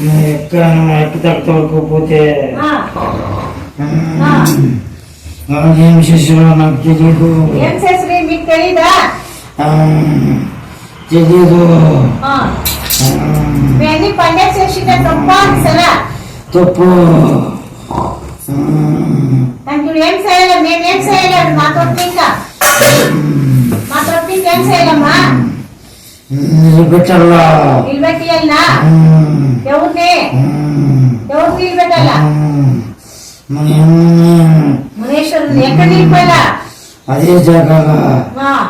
ఎక్కడ ఎక్కి తక్కువకపోతే ఏం చేసినా నాకు తెలియదు తెలియదు తప్పు? ఇప్పుడు ఏం చేయాలి? మేము ఏం చేయలేదు మా తొప్పి ఇంకా మా తొప్పి ఏం ఎవరిని? అదే జాగా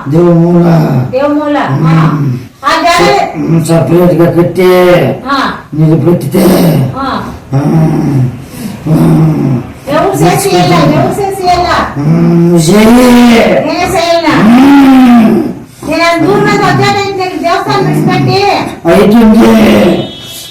దేవుమూల. దేవుమూల సపరేట్గా కట్టి.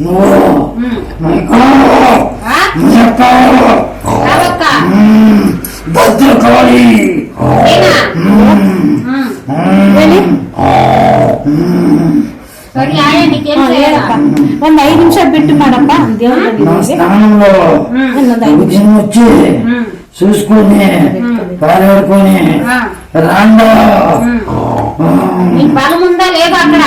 ఉమ్, నువ్వు ఉమ్. నీకు ఆ? నీకు రావక్క ఉమ్, భద్రకాళి నేనా ఉమ్, ఉమ్. ఉమ్, ఉమ్, సరే ఆయా నీకేం ఆ, చేయాలా లేదప్ప. ಒಂದ್ ಐದು ನಿಮಿಷ ಬಿಟ್ಟು ಮಾಡಪ್ಪ ದೇವ್ರ నా స్థానంలో ఉదయం వచ్చి ఉమ్. చూసుకొని పారాడుకొని ఆ. రాండా నీకు బలం ఉందా లేదా అక్కడ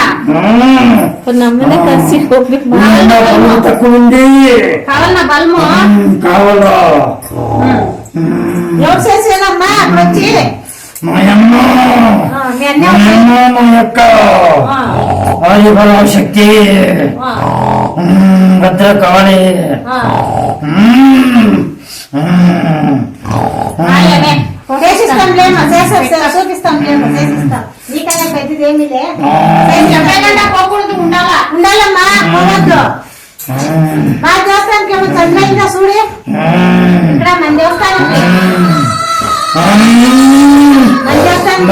శక్తి. భద్ర కావాలి చూపిస్తాం చూపిస్తాం నీకన్నా పెద్దది ఏమీ లే చెప్పకుండా పోకూడదు ఉండాలా? ఉండాలమ్మా పోవద్దు. మా దేవస్థానానికి ఏమో చదివైందా చూడు. ఇక్కడ మన దేవస్థానానికి. మన దేవస్థానం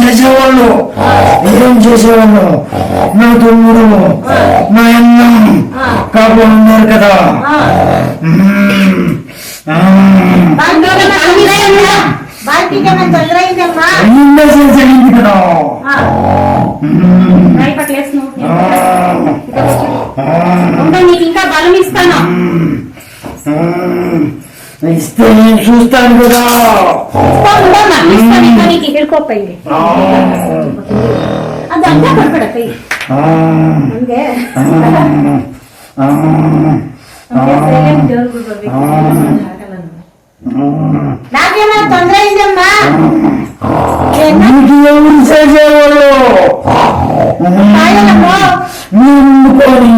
చేసేవాళ్ళు. ఏం చేసేవాళ్ళు. నా తమ్ముడు. నా అన్న. కాపు ఉన్నారు కదా. ఇంకా బలం ఇస్తాను ఇస్తే నేను చూస్తాను కదా ఇస్తాను అదంతా పడపడతాయి అంతే సైలెంట్ జరుగుతుంది నాకేమైనా తొందర అయిందమ్మా నీకు ఎవరు చేసేవాళ్ళు? నేనుకోని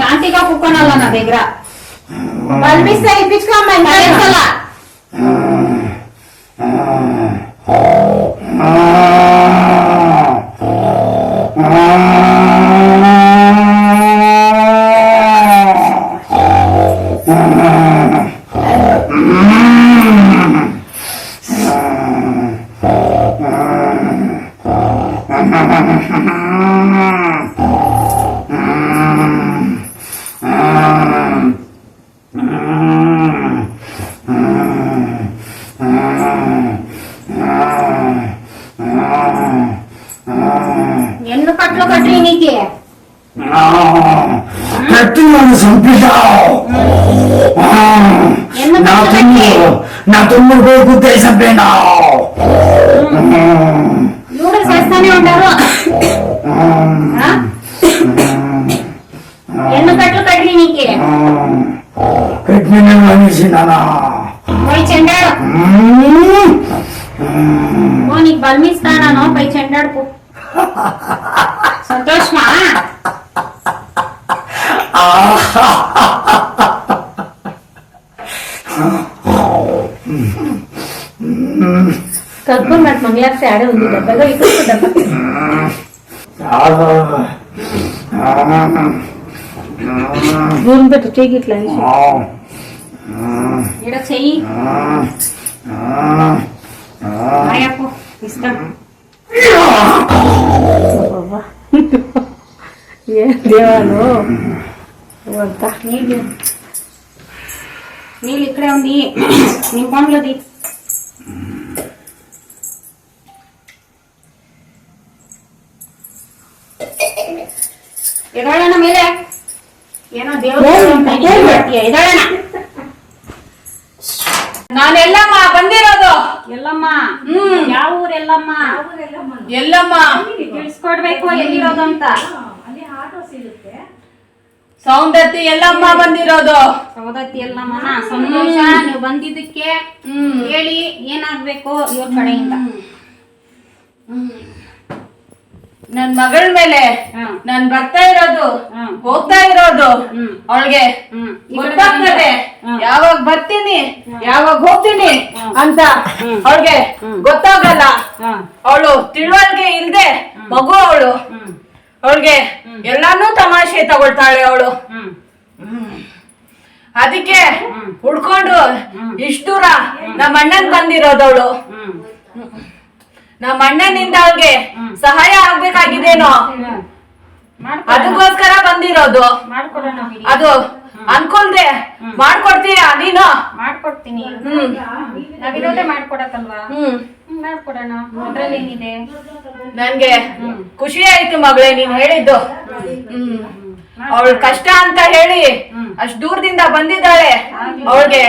శాంతిగా కుక్కోనాల నా దగ్గర? బలిపిస్తా ఇప్పించుకోమ్మా Ah! నూడిల్స్ వేస్తానే ఉంటారు. ఎన్ని కట్లు కట్టి నీకే? కట్టిన పోయి చెండాడు. నీకు బలమిస్తానో? పోయి చెండాడు గ్లాస్ ఆడే ఉంది దెబ్బలో ఇక్కడ దెబ్బ దూరం పెట్టు చెయ్యి ఇట్లా ఇక్కడ చెయ్యి. ఇస్తాను దేవాలు? అంతా నీళ్ళు. ఇక్కడే ఉంది. నీ పండ్లది ಎದೋಳಣ ಮೇಲೆ ಏನೋ ದೇವ್ರು ಎದೋಳಣ ನಾನೆಲ್ಲಮ್ಮ ಬಂದಿರೋದು. ಎಲ್ಲಮ್ಮ ಹ್ಮ್. ಯಾವ ಊರ್ ಎಲ್ಲಮ್ಮ? ಎಲ್ಲಮ್ಮ? ತಿಳಿಸ್ಕೊಡ್ಬೇಕು ಎಲ್ಲಿರೋದು ಅಂತ. ಸೌಂದರ್ತಿ ಎಲ್ಲಮ್ಮ ಬಂದಿರೋದು. ಸೌದತ್ತಿ ಎಲ್ಲಮ್ಮ ಸಂತೋಷ ನೀವು ಬಂದಿದ್ದಕ್ಕೆ ಹ್ಮ್. ಹೇಳಿ ಏನಾಗ್ಬೇಕು ಇವ್ರ ಕಡೆಯಿಂದ. ನನ್ ಮಗಳ ಮೇಲೆ. ನಾನ್ ಬರ್ತಾ ಇರೋದು ಹೋಗ್ತಾ ಇರೋದು. ಅವಳಿಗೆ ಗೊತ್ತಾಗ್ತದೆ. ಯಾವಾಗ ಬರ್ತೀನಿ ಯಾವಾಗ ಹೋಗ್ತೀನಿ ಅಂತ. ಅವಳಿಗೆ ಗೊತ್ತಾಗಲ್ಲ. ಅವಳು ತಿಳುವಳಿಕೆ ಇಲ್ದೆ ಮಗು ಅವಳು. ಅವಳಿಗೆ ಎಲ್ಲಾನು ತಮಾಷೆ ತಗೊಳ್ತಾಳೆ ಅವಳು. ಅದಕ್ಕೆ. ಹುಡ್ಕೊಂಡು ಇಷ್ಟು ಇಷ್ಟ ದೂರ ನಮ್ಮ ಅಣ್ಣನ್ ಬಂದಿರೋದವಳು ನಮ್ಮ ಅಣ್ಣನಿಂದ ಅವ್ರಿಗೆ ಸಹಾಯ ಆಗ್ಬೇಕಾಗಿದೇನೋ. ಅದಕ್ಕೋಸ್ಕರ ಬಂದಿರೋದು. ಅದು ಅನ್ಕೊಳ್ದೆ. ಮಾಡ್ಕೊಡ್ತೀಯಾ ನೀನು? ಮಾಡ್ಕೊಡ್ತೀನಿ. ನಾವಿರೋದೇ ಮಾಡ್ಕೊಡತ್ತಲ್ವಾ? ಹ್ಮ್. ಮಾಡ್ಕೊಡೋಣ. ಅದ್ರಲ್ಲಿ ಏನಿದೆ ನನ್ಗೆ ಖುಷಿ ಆಯ್ತು ಮಗಳೇ ನೀನ್ ಹೇಳಿದ್ದು. ಹ್ಮ್. ಅವಳ ಕಷ್ಟ ಅಂತ ಹೇಳಿ ಅಷ್ಟ್ ದೂರದಿಂದ ಬಂದಿದ್ದಾಳೆ. ಅವಳಿಗೆ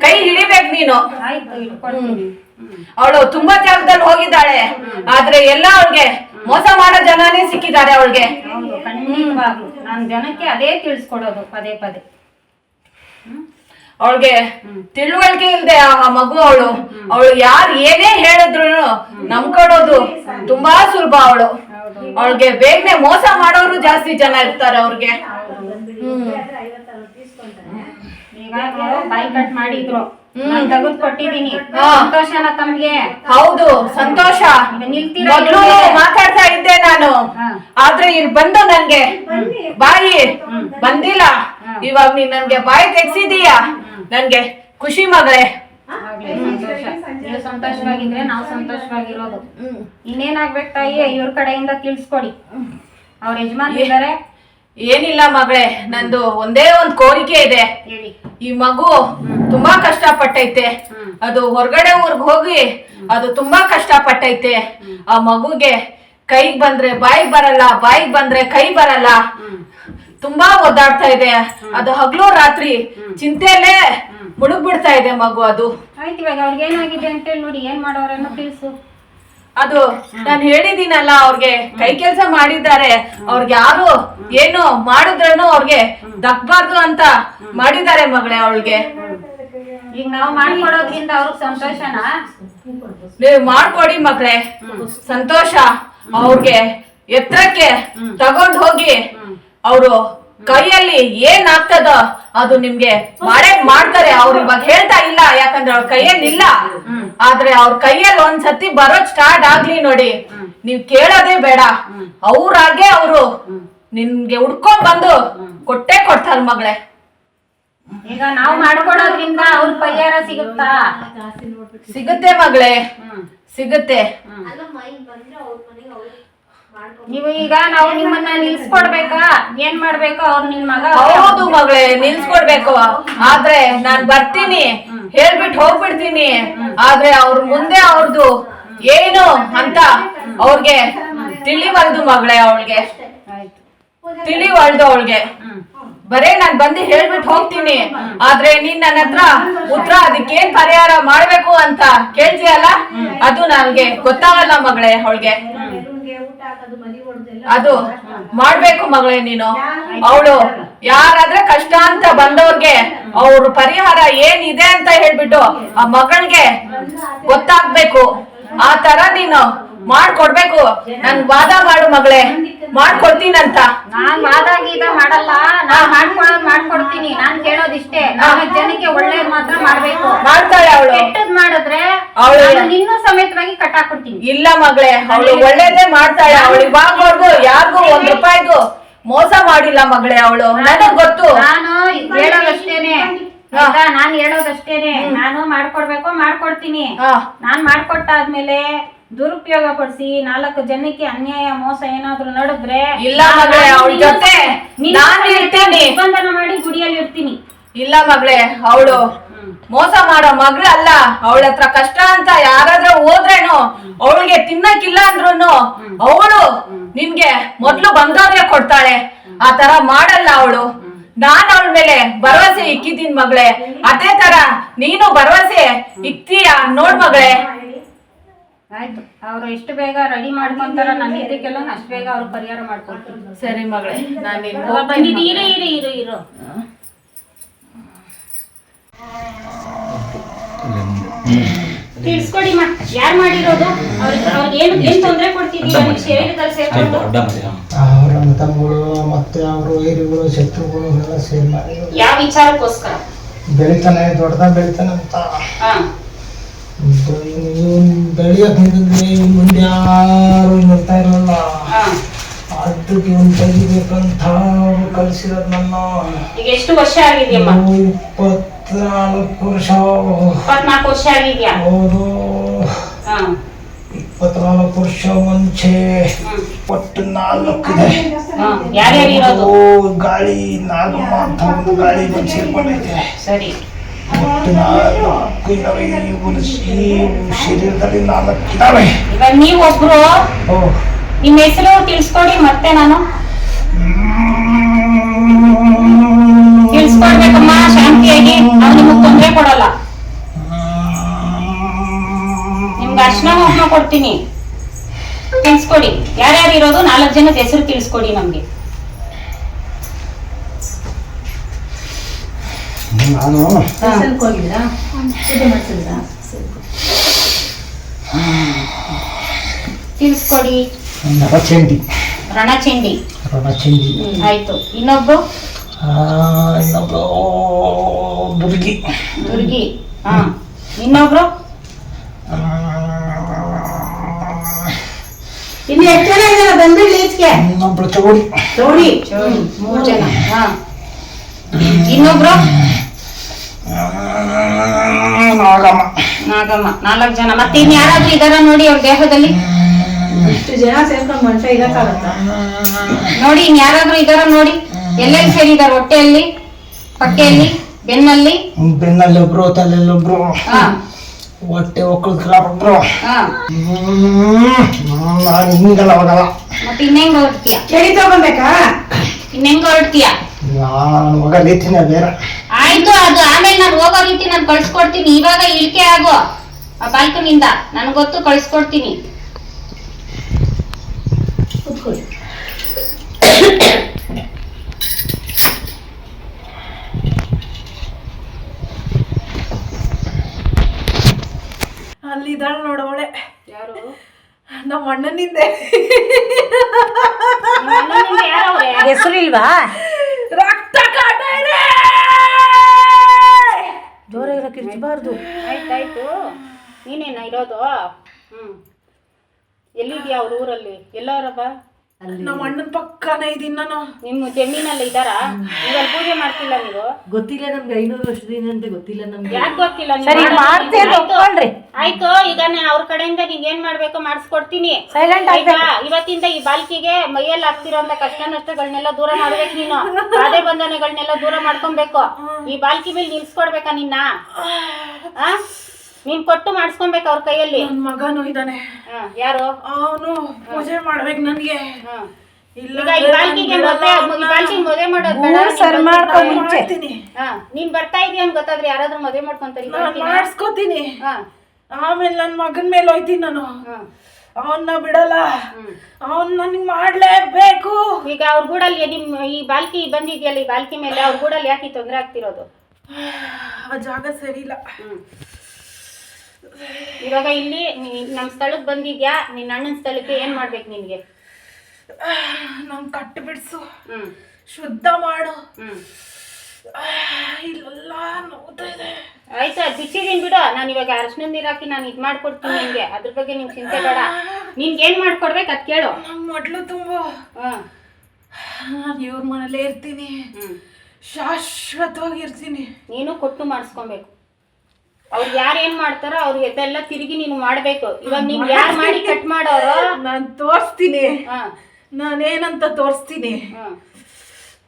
ಕೈ ಹಿಡಿಬೇಕು ನೀನು. ಆಯ್ತು ಅವಳು ತುಂಬಾ ಜಾಗದಲ್ಲಿ ಹೋಗಿದ್ದಾಳೆ. ಆದ್ರೆ ಎಲ್ಲ ಅವಳಿಗೆ ಮೋಸ ಮಾಡೋ ಜನನೇ ಸಿಕ್ಕಿದ್ದಾರೆ ಅವಳಿಗೆ. ಖಂಡಿತವಾಗ್ಲು. ನಾನ್ ಜನಕ್ಕೆ ಅದೇ ತಿಳಿಸ್ಕೊಡೋದು ಪದೇ ಪದೇ. ಅವಳಿಗೆ ತಿಳುವಳಿಕೆ ಇಲ್ದೆ ಆ ಮಗು ಅವಳು. ಅವಳು ಯಾರು ಏನೇ ಹೇಳಿದ್ರು ನಂಬ್ಕೊಡೋದು ತುಂಬಾ ಸುಲಭ ಅವಳು. ಅವಳಿಗೆ ಬೇಗನೆ ಮೋಸ ಮಾಡೋರು ಜಾಸ್ತಿ ಜನ ಇರ್ತಾರೆ ಅವ್ರಿಗೆ. ಹ್ಮ್. ಈಗ ಬಾಯಿ ಕಟ್ ಮಾಡಿದ್ರು. ನಾನ್ ತೆಗೆದು ಕೊಟ್ಟಿದೀನಿ ಹಾ. ಸಂತೋಷನ ತಮ್ಗೆ? ಹೌದು ಸಂತೋಷ. ಈಗ ನಿಲ್ತೀರಾ ಮೊದ್ಲು ಮಾತಾಡ್ತಾ ಇದ್ದೆ ನಾನು. ಹಾ. ಆದ್ರೆ ಇಲ್ಲಿ ಬಂದು ನನ್ಗೆ ಬಾಯಿ. ಬಂದಿಲ್ಲ. ಇವಾಗ ನೀನ್ ನನ್ಗೆ ಬಾಯಿ ತೆಗ್ಸಿದೀಯ. ನನ್ಗೆ ಖುಷಿ ಮಗಳೇ. ಆಗ್ಲಿ, ಸಂತೋಷ. ನೀವು ಸಂತೋಷವಾಗಿದ್ರೆ ನಾವು ಸಂತೋಷವಾಗಿರೋದು. ಇನ್ನೇನಾಗ್ಬೇಕು ತಾಯಿ ಇವ್ರ ಕಡೆಯಿಂದ ತಿಳಿಸ್ಕೊಡಿ. ಅವ್ರ ಯಜಮಾನ್ ಇದ್ದಾರೆ ಏನಿಲ್ಲ ಮಗಳೇ ನಂದು ಒಂದೇ ಒಂದ್ ಕೋರಿಕೆ ಇದೆ. ಈ ಮಗು ತುಂಬಾ ಕಷ್ಟ ಪಟ್ಟೈತೆ ಅದು ಹೊರಗಡೆ ಊರ್ಗ್ ಹೋಗಿ ಅದು ತುಂಬಾ ಕಷ್ಟ ಪಟ್ಟೈತೆ ಆ ಮಗುಗೆ ಕೈಗ್ ಬಂದ್ರೆ ಬಾಯಿಗ್ ಬರಲ್ಲ ಬಾಯಿಗ್ ಬಂದ್ರೆ ಕೈ ಬರಲ್ಲ. ತುಂಬಾ ಒದ್ದಾಡ್ತಾ ಇದೆ. ಅದು ಹಗ್ಲು ರಾತ್ರಿ ಚಿಂತೆಯಲ್ಲೇ ಮುಳುಗ್ ಬಿಡ್ತಾ ಇದೆ ಮಗು ಅದು. ಆಯ್ತು ಇವಾಗ ಅವ್ರಿಗೆ ಏನಾಗಿದೆ ಅಂತ ಹೇಳಿ ನೋಡಿ ಏನ್ ಮಾಡೋರೇನೋ ತಿಳಿಸು. ಅದು ನಾನು ಹೇಳಿದೀನಲ್ಲ ಅವ್ರಿಗೆ ಕೈ ಕೆಲಸ ಮಾಡಿದ್ದಾರೆ. ಅವ್ರಿಗೆ ಯಾರು ಏನು ಮಾಡಿದ್ರೂ ಅವ್ರಿಗೆ ದಕ್ಬಾರ್ದು ಅಂತ ಮಾಡಿದ್ದಾರೆ ಮಗಳೇ ಅವಳಿಗೆ. ಈಗ ನಾವು ಮಾಡ್ಕೊಡೋದ್ರಿಂದ ಅವ್ರಿಗೆ ಸಂತೋಷನಾ? ನೀವು ಮಾಡ್ಕೊಡಿ ಮಗಳೇ. ಸಂತೋಷ ಅವ್ರಿಗೆ ಎತ್ತರಕ್ಕೆ ತಗೊಂಡ್ ಹೋಗಿ ಅವರು ಕೈಯಲ್ಲಿ ಏನ್ ಆಗ್ತದ ಅದು ನಿಮ್ಗೆ ಮಾಡೇ ಮಾಡ್ತಾರೆ. ಅವ್ರು ಇವಾಗ ಹೇಳ್ತಾ ಇಲ್ಲ ಯಾಕಂದ್ರೆ ಅವ್ರ ಕೈಯಲ್ಲಿ ಇಲ್ಲ ಆದ್ರೆ ಅವ್ರ ಕೈಯಲ್ಲಿ ಒಂದ್ಸತಿ ಬರೋದ್ ಸ್ಟಾರ್ಟ್ ಆಗ್ಲಿ ನೋಡಿ. ನೀವ್ ಕೇಳೋದೇ ಬೇಡ. ಅವ್ರಾಗೆ ಅವರು ನಿಮ್ಗೆ ಹುಡ್ಕೊಂಡ್ ಬಂದು ಕೊಟ್ಟೆ ಕೊಡ್ತಾರ ಮಗಳೇ. ಈಗ ನಾವು ಮಾಡ್ಕೊಡೋದ್ರಿಂದ ಅವ್ರ ಪರಿಹಾರ ಸಿಗುತ್ತಾ? ಸಿಗುತ್ತೆ ಮಗಳೇ. ಸಿಗುತ್ತೆ. ನೀವು ಈಗ ನಾವು ನಿಮ್ಮನ್ನ ನಿಲ್ಸ್ಕೊಡ್ಬೇಕಾ? ಏನ್ ಮಾಡ್ಬೇಕು ಅವ್ರ ನಿನ್ ಮಗ? ಹೌದು ಮಗಳೇ, ನಿಲ್ಸ್ಕೊಡ್ಬೇಕು. ಆದ್ರೆ ನಾನ್ ಬರ್ತೀನಿ. ಹೇಳ್ಬಿಟ್ಟು ಹೋಗ್ಬಿಡ್ತೀನಿ. ಆದ್ರೆ ಅವ್ರ ಮುಂದೆ ಅವ್ರದ್ದು ಏನು ಅಂತ ಅವ್ರಿಗೆ ತಿಳಿವಲ್ದು ಮಗಳೇ ಅವಳಿಗೆ. ತಿಳಿವಲ್ದು ಅವಳಿಗೆ. ಬರೇ ನಾನ್ ಬಂದು ಹೇಳ್ಬಿಟ್ಟು ಹೋಗ್ತೀನಿ. ಆದ್ರೆ ನೀನ್ ನನ್ನ ಹತ್ರ ಉತ್ತರ ಅದಕ್ಕೇನ್ ಪರಿಹಾರ ಮಾಡ್ಬೇಕು ಅಂತ ಕೇಳ್ತೀಯಲ್ಲ? ಅದು ನನ್ಗೆ ಗೊತ್ತಾಗಲ್ಲ ಮಗಳೇ ಅವಳಿಗೆ. ಅದು ಮಾಡ್ಬೇಕು ಮಗಳೇ ನೀನು. ಅವಳು ಯಾರಾದ್ರೆ ಕಷ್ಟ ಅಂತ ಬಂದವ್ರಿಗೆ ಅವ್ರ ಪರಿಹಾರ ಏನಿದೆ ಅಂತ ಹೇಳ್ಬಿಟ್ಟು ಆ ಮಗಳಿಗೆ ಗೊತ್ತಾಗ್ಬೇಕು. ಆ ತರ ನೀನು ಮಾಡ್ಕೊಡ್ಬೇಕು. ನನ್ ವಾದ ಮಾಡು ಮಗಳೇ. ಮಾಡ್ಕೊಡ್ತೀನಂತ. ನಾನ್ ವಾದ ಗೀದ ಮಾಡಲ್ಲ. ನಾನ್ ಮಾಡ್ಕೊಳೋದ್ ಮಾಡ್ಕೊಡ್ತೀನಿ. ನಾನ್ ಕೇಳೋದಿಷ್ಟೇ. ನಾನು ಜನಕ್ಕೆ ಒಳ್ಳೇದ್ ಮಾತ್ರ ಮಾಡ್ಬೇಕು. ಮಾಡ್ತಾಳೆ ಅವಳು. ಕೆಟ್ಟದ್ ಮಾಡಿದ್ರೆ ಅವಳು ನಿನ್ನೂ ಸಮೇತವಾಗಿ ಕಟ್ಟಾಕ್ಬಿಡ್ತೀನಿ. ಇಲ್ಲ ಮಗಳೇ ಅವಳು ಒಳ್ಳೇದೇ ಮಾಡ್ತಾಳೆ. ಅವಳು ಇವಾಗವರೆಗೂ ಯಾರಿಗೂ ಒಂದ್ ರೂಪಾಯಿಗೂ ಮೋಸ ಮಾಡಿಲ್ಲ ಮಗಳೇ ಅವಳು. ನನಗ್ ಗೊತ್ತು. ನಾನು ಹೇಳೋದಷ್ಟೇನೆ. ನಾನು ಹೇಳೋದಷ್ಟೇನೆ. ನಾನು ಮಾಡ್ಕೊಡ್ಬೇಕು ಮಾಡ್ಕೊಡ್ತೀನಿ. ನಾನ್ ಮಾಡ್ಕೊಟ್ಟಾದ್ಮೇಲೆ ದುರುಪಯೋಗ ಪಡಿಸಿ ನಾಲ್ಕು ಜನಕ್ಕೆ ಅನ್ಯಾಯ ಮೋಸ ಏನಾದ್ರು ನಡೆದ್ರೆ ಇಲ್ಲ ಮಗಳೇ, ಅವಳ ಜೊತೆ ನಿಬಂಧನ ನಾನ್ ಇರ್ತೀನಿ. ನಿರ್ಬಂಧನ ಮಾಡಿ ಗುಡಿಯಲ್ಲಿ ಇರ್ತೀನಿ. ಇಲ್ಲ ಮಗಳೇ ಅವಳು ಮೋಸ ಮಾಡೋ ಮಗಳು ಅಲ್ಲ. ಅವಳ ಹತ್ರ ಕಷ್ಟ ಅಂತ ಯಾರಾದ್ರೂ ಹೋದ್ರೇನು ಅವಳಿಗೆ ತಿನ್ನಕ್ಕಿಲ್ಲ ಅಂದ್ರೂನು ಅವಳು ನಿಮ್ಗೆ ಮೊದ್ಲು ಬಂದವ್ರಿಗೆ ಕೊಡ್ತಾಳೆ. ಆ ತರ ಮಾಡಲ್ಲ ಅವಳು. ನಾನ್ ಅವಳ ಮೇಲೆ ಭರವಸೆ ಇಕ್ಕಿದ್ದೀನಿ ಮಗಳೇ. ಅದೇ ತರ ನೀನು ಭರವಸೆ ಇಕ್ತೀಯ? ನೋಡ್ ಮಗಳೇ. ಆಯ್ತು. ಅವ್ರು ಎಷ್ಟು ಬೇಗ ರೆಡಿ ಮಾಡ್ಕೊಂತಾರ ನನ್ನ ಇದಕ್ಕೆಲ್ಲ ಅಷ್ಟು ಬೇಗ ಅವ್ರು ಪರಿಹಾರ ಮಾಡ್ಕೊಡ್ತೀನಿ ಸರಿ ಮಗಳೇ ನಾನು ಇರು ಇರು ಇರು ಇರು. ತಿಳಿಸ್ಕೊಡಿ ಮಾ ಯಾರು ಮಾಡಿರೋದು? ಅವ್ರಿಗೆ ಅವ್ರಿಗೆ ಏನು ಏನು ತೊಂದರೆ ಕೊಡ್ತಿದೀಯ? ನೀವು ಶರೀರದಲ್ಲಿ ಸೇರ್ಕೊಂಡು? ಅವರ ತಮ್ಮಗಳು ಮತ್ತೆ ಅವರು ಹಿರಿಗಳು ಶತ್ರುಗಳು ಎಲ್ಲ ಸೇರಿ ಮಾಡಿ ಯಾವ ವಿಚಾರಕ್ಕೋಸ್ಕರ? ಬೆಳಿತಾನೆ ದೊಡ್ಡದಾಗ ಬೆಳಿತಾನೆ ಅಂತ. ಹಾ. ಇವನ್ ಬೆಳೆಯಕ್ ನಿಂತಿದ್ರೆ ಇವ್ನ್ ಮುಂದೆ ಯಾರು ನಿಲ್ತಾ ಇರಲ್ಲ ಅದಕ್ಕೆ ಇವನ್ ತೆಗಿಬೇಕಂತ ಅವ್ರು ಕಳ್ಸಿರೋದ್ ನನ್ನ ಈಗ ಎಷ್ಟು ವರ್ಷ ಆಗಿದ್ಯಮ್ಮ? ಇವು ಇಪ್ಪತ್ನಾಲ್ಕು ವರ್ಷ ಇಪ್ಪತ್ನಾಲ್ಕು ವರ್ಷ ಆಗಿದ್ಯಾ? ಹೌದು ಇಪ್ಪತ್ನಾಲ್ಕು ವರ್ಷ ಮುಂಚೆ ಒಟ್ಟು ನಾಲ್ಕು ಇದೆ ಯಾರ್ಯಾರು ಗಾಳಿ ನಾಲ್ಕು ಅಂತ ಒಂದು ಗಾಳಿ ಬಂದು ಸೇರ್ಕೊಂಡೈತೆ. ಸರಿ. ನಾಲ್ಕು ಇದಾವೆ ಇವಾಗ ನೀವೊಬ್ರು ನಿಮ್ಮ ಹೆಸರು ತಿಳಿಸ್ಕೊಡಿ ಮತ್ತೆ ನಾನು. ತಿಳಿಸ್ಕೊಡ್ಬೇಕಮ್ಮ, ಶಾಂತಿಯಾಗಿ ನಾವು ನಿಮಗ್ ತೊಂದ್ರೆ ಕೊಡಲ್ಲ. ನಿಮ್ಗೆ ಅರ್ಶನ ಕುಂಕುಮ ಕೊಡ್ತೀನಿ. ತಿಳಿಸ್ಕೊಡಿ. ಯಾರ್ಯಾರು ಇರೋದು ನಾಲ್ಕು ಜನದ ಹೆಸರು ತಿಳಿಸ್ಕೊಡಿ ನಮ್ಗೆ. ನಾನು. ತಿಳಿಸ್ಕೊಡಿ. ನರಚಂಡಿ ರಣಚಂಡಿ. ರಣಚಂಡಿ. ಆಯ್ತು. ಇನ್ನೊಬ್ಬರು ಇನ್ನೊಬ್ರು ದುರ್ಗಿ. ದುರ್ಗಿ. ಹಾ. ಇನ್ನೊಬ್ರು? ಇನ್ನು ಎಷ್ಟು ಜನ ಇದಾರೆ ಬಂದ್ಬಿಡ್ಲಿ ಲೀಚ್ಗೆ ಇನ್ನೊಬ್ರು ಚೌಡಿ. ಚೌಡಿ. ಮೂರು ಜನ. ಹಾ. ಇನ್ನೊಬ್ರು? ನಾಗಮ್ಮ. ನಾಗಮ್ಮ. ನಾಲ್ಕು ಜನ. ಮತ್ತೆ ಇನ್ ಯಾರಾದ್ರೂ ಇದಾರ ನೋಡಿ ಅವ್ರ ದೇಹದಲ್ಲಿ? ಇಷ್ಟು ಜನ ಸೇರ್ಕೊಂಡು ಮನುಷ್ಯ ಇರಕ್ಕಾಗತ್ತ? ನೋಡಿ ಇನ್ ಯಾರಾದ್ರೂ ಇದಾರ ನೋಡಿ? ಎಲ್ಲೆಲ್ಲಿ ಸೇರಿದಾರ? ಹೊಟ್ಟೆಯಲ್ಲಿ? ಪಕ್ಕೆಯಲ್ಲಿ? ಬೆನ್ನಲ್ಲಿ? ಬೆನ್ನಲ್ಲಿ ಒಬ್ರು ತಲೆಯಲ್ಲಿ ಒಬ್ರು. ಹಾ. ಹೊಟ್ಟೆ ಒಕ್ಕಳ ಒಬ್ರು. ಹಾ. ನಾನು ಹಿಂಗಲ್ಲ ಹೋಗಲ್ಲ. ಮತ್ತೆ ಇನ್ನೆಂಗ್ ಹೊರಡ್ತೀಯ? ಚಳಿ ತಗೊಂಬೇಕಾ? ಇನ್ನೆಂಗ್ ಹೊರಡ್ತೀಯ? ನಾನು ಹೋಗಲಿತ್ತೀನಿ ಬೇರೆ. ಆಯ್ತು ಅದು ಆಮೇಲೆ ನಾನು ಹೋಗೋ ರೀತಿ ನಾನು ಕಳ್ಸ್ಕೊಡ್ತೀನಿ. ಇವಾಗ ಇಳಿಕೆ ಆಗೋ ಆ ಬಾಲ್ಕನಿಂದ ನನ್ಗೆ ಗೊತ್ತು ಕಳ್ಸ್ಕೊಡ್ತೀನಿ. ಅಲ್ಲಿ ಇದ್ದಾಳೆ ನೋಡವಳೆ ಯಾರು? ನಮ್ಮ ಅಣ್ಣನಿಂದೆ ಹೆಸರು ಇಲ್ವಾ? ಇರ್ಬಾರ್ದು ಆಯ್ತಾಯ್ತು. ನೀನೇನ ಇರೋದು? ಹ್ಮ್. ಎಲ್ಲಿದ್ಯಾ ಅವ್ರ ಊರಲ್ಲಿ? ಎಲ್ಲವರಪ್ಪ ನಮ್ಮ ಅಣ್ಣನ ಪಕ್ಕನೇ ಇದೀನಿ ನಾನು. ನಿಮ್ಮ ಜಮೀನಲ್ಲಿ ಇದ್ದಾರಾ? ನೀವು ಅಲ್ಲಿ ಪೂಜೆ ಮಾಡ್ತಿಲ್ಲ ನೀವು? ಗೊತ್ತಿಲ್ಲ ನಮ್ಗೆ ಐನೂರು ವರ್ಷದಿಂದ ಅಂತ ಗೊತ್ತಿಲ್ಲ ನಮ್ಗೆ. ಯಾಕೆ ಗೊತ್ತಿಲ್ಲ ನೀವು? ಸರಿ ಮಾಡೋದು? ಆಯ್ತು. ಒಪ್ಕೊಳ್ರಿ ಆಯ್ತು ಈಗ ನಾನು ಅವ್ರ ಕಡೆಯಿಂದ ನಿಂಗೆ ಏನ್ ಮಾಡ್ಬೇಕೋ ಮಾಡಿಸ್ಕೊಡ್ತೀನಿ. Silent ಆಯ್ತಾ? ಇವತ್ತಿಂದ ಈ ಬಾಲ್ಕಿಗೆ ಮೈಯಲ್ಲಿ ಆಗ್ತಿರೋಂತ ಕಷ್ಟ ನಷ್ಟಗಳನ್ನೆಲ್ಲ ದೂರ ಮಾಡ್ಬೇಕು ನೀನು. ಬಾಧೆ ಬಂಧನೆಗಳನ್ನೆಲ್ಲ ದೂರ ಮಾಡ್ಕೊಬೇಕು. ಈ ಬಾಲ್ಕಿ ಮೇಲೆ ನಿಲ್ಸ್ಕೊಡ್ಬೇಕಾ ನಿನ್ನ? ಆ? ನೀನ್ ಕೊಟ್ಟು ಮಾಡಿಸ್ಕೊಬೇಕು ಅವ್ರ ಕೈಯಲ್ಲಿ. ನನ್ನ ಮಗನು ಇದ್ದಾನೆ. ಯಾರು? ಅವನು ಪೂಜೆ ಮಾಡ್ಬೇಕು ನನ್ಗೆ. ನೀನ್ ನೀನ್ ಬರ್ತಾ ಇದೀಯ ಗೊತ್ತಾದ್ರೆ ಯಾರಾದ್ರೂ ಮದುವೆ ಮಾಡ್ಕೊಂತಾರೆ ನಾನು ಮಾಡಿಸ್ಕೋತೀನಿ. ಆಮೇಲೆ ನನ್ನ ಮಗನ ಮೇಲೆ ಹೋಯ್ತೀನಿ ನಾನು. ಅವನ್ನ ಬಿಡಲ್ಲ. ಅವನ್ ನನಗೆ ಮಾಡ್ಲೇಬೇಕು. ಈಗ ಅವ್ರ ಗೂಡಲ್ಲಿ ನಿಮ್ ಈ ಬಾಲ್ಕಿ ಬಂದಿದ್ಯಲ್ಲ ಈ ಬಾಲ್ಕಿ ಮೇಲೆ ಅವ್ರ ಗೂಡಲ್ಲಿ ಯಾಕೆ ತೊಂದರೆ ಆಗ್ತಿರೋದು? ಆ ಜಾಗ ಸರಿ ಇಲ್ಲ. ಇವಾಗ ಇಲ್ಲಿ ನಮ್ಮ ನಮ್ ಸ್ಥಳಕ್ಕೆ ಬಂದಿದ್ಯಾ? ನಿನ್ನ ಅಣ್ಣನ ಸ್ಥಳಕ್ಕೆ ಏನು ಮಾಡ್ಬೇಕು ನಿನಗೆ? ನಮ್ಮ ಕಟ್ಟು ಬಿಡಿಸು. ಶುದ್ಧ ಮಾಡು. ಇಲ್ಲೆಲ್ಲ ಇದೆ. ಆಯ್ತು ಅದು ಬಿಚ್ಚಿದೀನಿ ಬಿಡು. ನಾನು ಇವಾಗ ಅರ್ಶಿನ ನೀರು ಹಾಕಿ ನಾನು ಇದು ಮಾಡ್ಕೊಡ್ತೀನಿ ನಿಮಗೆ ಅದ್ರ ಬಗ್ಗೆ ನೀವು ಚಿಂತೆ ಬೇಡ. ನಿನ್ಗೆ ಏನು ಮಾಡ್ಕೊಡ್ಬೇಕು ಅದು ಕೇಳು. ನಮ್ಮ ಮೊದ್ಲು ತುಂಬ. ನಾನು ಇವ್ರ ಮನೇಲೇ ಇರ್ತೀನಿ. ಶಾಶ್ವತವಾಗಿ ಇರ್ತೀನಿ. ನೀನು ಕೊಟ್ಟು ಮಾಡಿಸ್ಕೊಬೇಕು. ಅವ್ರು ಯಾರು ಏನ್ ಮಾಡ್ತಾರೋ ಅವ್ರಿಗೆ ಅದೆಲ್ಲ ತಿರುಗಿ ನೀನು ಮಾಡ್ಬೇಕು. ಇವಾಗ ನೀನ್ ಯಾರು ಮಾಡಿ ಕಟ್ ಮಾಡೋರು? ನಾನು ತೋರಿಸ್ತೀನಿ. ಹಾಂ. ನಾನೇನಂತ ತೋರಿಸ್ತೀನಿ.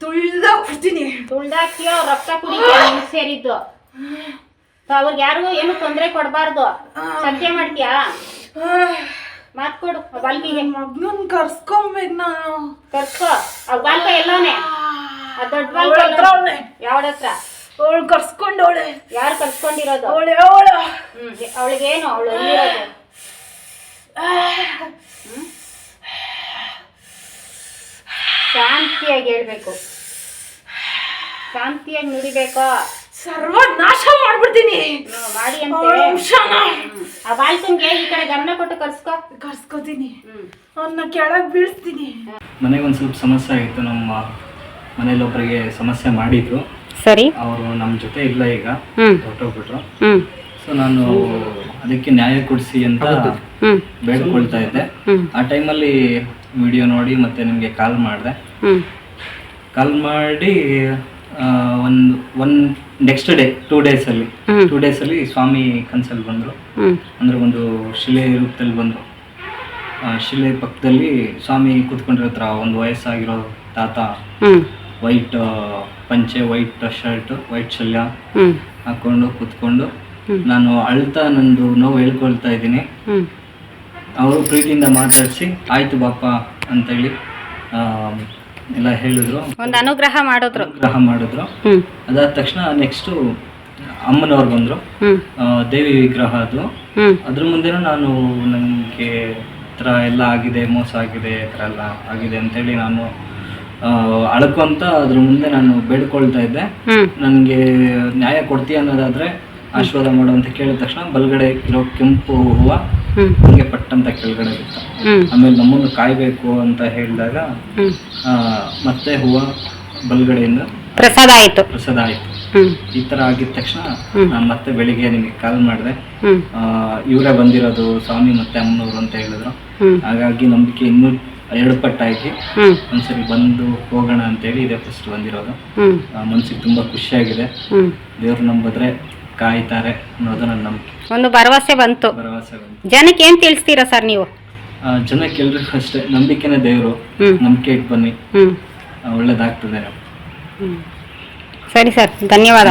ತುಳ್ದಾಕ್ಬಿಡ್ತೀನಿ. ತುಳ್ದಾಕಿ ಅವ್ರ ರಕ್ತ ಕುಡಿಯೋ ನೀನು ಸೇರಿದ್ದು. ಅವ್ರಿಗೆ ಯಾರಿಗೂ ಏನು ತೊಂದರೆ ಕೊಡಬಾರ್ದು. ಸತ್ಯ ಮಾಡ್ತೀಯಾ? ಮಾತ್ ಕೊಡು ಬಾಲ್ಕಿಗೆ ಮಗ್ನನ್ ಕರ್ಸ್ಕೊಂಬೇಕು ನಾನು. ಕರ್ಸ್ಕೊ. ಆ ಬಾಲ್ಕ ಎಲ್ಲವನೇ? ಆ ದೊಡ್ಡ ಬಾಲ್ಕ ಹತ್ರ ಅವ್ಳೆ ಕರ್ಸ್ಕೊಂಡು ಹತ್ರ ಅವಳು ಕರ್ಸ್ಕೊಂಡವಳೆ. ಯಾರು ಕರ್ಸ್ಕೊಂಡಿರೋದು? ಅವಳು ಅವಳು. ಅವಳಿಗೇನು? ಅವಳು ಶಾಂತಿಯಾಗಿ ಹೇಳ್ಬೇಕು. ಶಾಂತಿಯಾಗಿ ನುಡಿಬೇಕು? ಸರ್ವ ನಾಶ ಮಾಡ್ಬಿಡ್ತೀನಿ. ಮಾಡಿ ಆ ಬಾಲ್ಕನ್ಗೆ ಈ ಕಡೆ ಗಮನ ಕೊಟ್ಟು ಕರ್ಸ್ಕೊ. ಕರ್ಸ್ಕೊತೀನಿ. ಅವ್ನ ಅವನ್ನ ಕೆಳಗ್ ಬೀಳ್ಸ್ತೀನಿ. ಮನೆಗೆ ಒಂದು ಸ್ವಲ್ಪ ಸಮಸ್ಯೆ ಆಗಿತ್ತು. ನಮ್ಮ ಮನೇಲಿ ಒಬ್ಬರಿಗೆ ಸಮಸ್ಯೆ ಮಾಡಿದ್ರು. ಸರಿ. ಅವರು ನಮ್ಮ ಜೊತೆ ಇಲ್ಲ ಈಗ. ಹೊರಟೋಗ್ಬಿಟ್ರು. ಸೊ ನಾನು ಅದಕ್ಕೆ ನ್ಯಾಯ ಕೊಡಿಸಿ ಅಂತ ಬೇಡ್ಕೊಳ್ತಾ ಇದ್ದೆ. ಆ ಟೈಮಲ್ಲಿ ವಿಡಿಯೋ ನೋಡಿ ಮತ್ತೆ ನಿಮಗೆ ಕಾಲ್ ಮಾಡಿದೆ. ಕಾಲ್ ಮಾಡಿ ಒಂದು one next day two days ಅಲ್ಲಿ. ಟೂ ಡೇಸ್ ಅಲ್ಲಿ ಸ್ವಾಮಿ ಕನ್ಸಲ್ಲಿ ಬಂದರು. ಅಂದ್ರೆ ಒಂದು ಶಿಲೆ ರೂಪದಲ್ಲಿ ಬಂದರು. ಶಿಲೆ ಪಕ್ಕದಲ್ಲಿ ಸ್ವಾಮಿ ಕೂತ್ಕೊಂಡಿರೋ ಹತ್ರ ಒಂದು ವಯಸ್ಸಾಗಿರೋ ತಾತ. ವೈಟ್ ಪಂಚೆ ವೈಟ್ ಶರ್ಟ್ ವೈಟ್ ಶಲ್ಯ ಹಾಕೊಂಡು ಕುತ್ಕೊಂಡು ನಾನು ಅಳ್ತಾ ನಂದು ನೋವು ಹೇಳ್ಕೊಳ್ತಾ ಇದ್ದೀನಿ. ಅವರು ಪ್ರೀತಿಯಿಂದ ಮಾತಾಡಿಸಿ ಆಯ್ತು ಬಾಪ ಅಂತೇಳಿ ಎಲ್ಲ ಹೇಳಿದ್ರು. ಒಂದು ಅನುಗ್ರಹ ಮಾಡಿದ್ರು. ಅನುಗ್ರಹ ಮಾಡಿದ್ರು. ಅದಾದ ತಕ್ಷಣ ನೆಕ್ಸ್ಟು ಅಮ್ಮನವ್ರು ಬಂದ್ರು. ದೇವಿ ವಿಗ್ರಹ ಅದು. ಅದ್ರ ಮುಂದೆನೂ ನಾನು ನನಗೆ ಥರ ಎಲ್ಲ ಆಗಿದೆ ಮೋಸ ಆಗಿದೆ ಈ ಥರ ಎಲ್ಲ ಆಗಿದೆ ಅಂತೇಳಿ ನಾನು ಅಳ್ಕೊಂತ ಅದ್ರ ಮುಂದೆ ನಾನು ಬೇಡ್ಕೊಳ್ತಾ ಇದ್ದೆ. ನನ್ಗೆ ನ್ಯಾಯ ಕೊಡ್ತೀಯ ಅನ್ನೋದಾದ್ರೆ ಆಶೀರ್ವಾದ ಮಾಡು ಅಂತ ಕೇಳಿದ ತಕ್ಷಣ ಬಲ್ಗಡೆ ಇರೋ ಕೆಂಪು ಹೂವು ನನಗೆ ಹಂಗೆ ಪಟ್ಟಂತ ಕೆಳಗಡೆ ಬಿತ್ತು. ಆಮೇಲೆ ನಮ್ಮನ್ನು ಕಾಯ್ಬೇಕು ಅಂತ ಹೇಳಿದಾಗ ಮತ್ತೆ ಹೂವು ಬಲಗಡೆಯಿಂದ ಪ್ರಸಾದ ಆಯ್ತು. ಪ್ರಸಾದ ಆಯ್ತು. ಈ ತರ ಆಗಿದ ತಕ್ಷಣ ನಾನು ಮತ್ತೆ ಬೆಳಿಗ್ಗೆ ನಿಮಗೆ ಕಾಲ್ ಮಾಡಿದೆ. ಇವರೇ ಬಂದಿರೋದು ಸ್ವಾಮಿ ಮತ್ತೆ ಅಮ್ಮನವರು ಅಂತ ಹೇಳಿದ್ರು. ಹಾಗಾಗಿ ನಂಬಿಕೆ ಇನ್ನೂ ಎರಡು ಪಟ್ಟಾಗಿ ಒಂದ್ಸರಿ ಬಂದು ಹೋಗೋಣ ಅಂತೇಳಿ ಇದೇ ಫಸ್ಟ್ ಬಂದಿರೋದು. ಮನ್ಸಿಗೆ ತುಂಬಾ ಖುಷಿಯಾಗಿದೆ. ದೇವ್ರು ನಂಬಿದ್ರೆ ಕಾಯ್ತಾರೆ ಅನ್ನೋದು ನನ್ನ ನಂಬಿಕೆ. ಒಂದು ಭರವಸೆ ಬಂತು. ಭರವಸೆ ಬಂತು. ಜನಕ್ಕೆ ಏನ್ ತಿಳಿಸ್ತೀರಾ ಸರ್ ನೀವು? ಆ, ಜನಕ್ಕೆ ಎಲ್ರಿಗೂ ಅಷ್ಟೇ ನಂಬಿಕೆನೇ ದೇವ್ರು. ಹ್ಮ್. ನಂಬಿಕೆ ಇಟ್ಟು ಬನ್ನಿ. ಹ್ಮ್. ಆ, ಒಳ್ಳೇದಾಗ್ತದೆ. ಸರಿ ಸರ್ ಧನ್ಯವಾದ.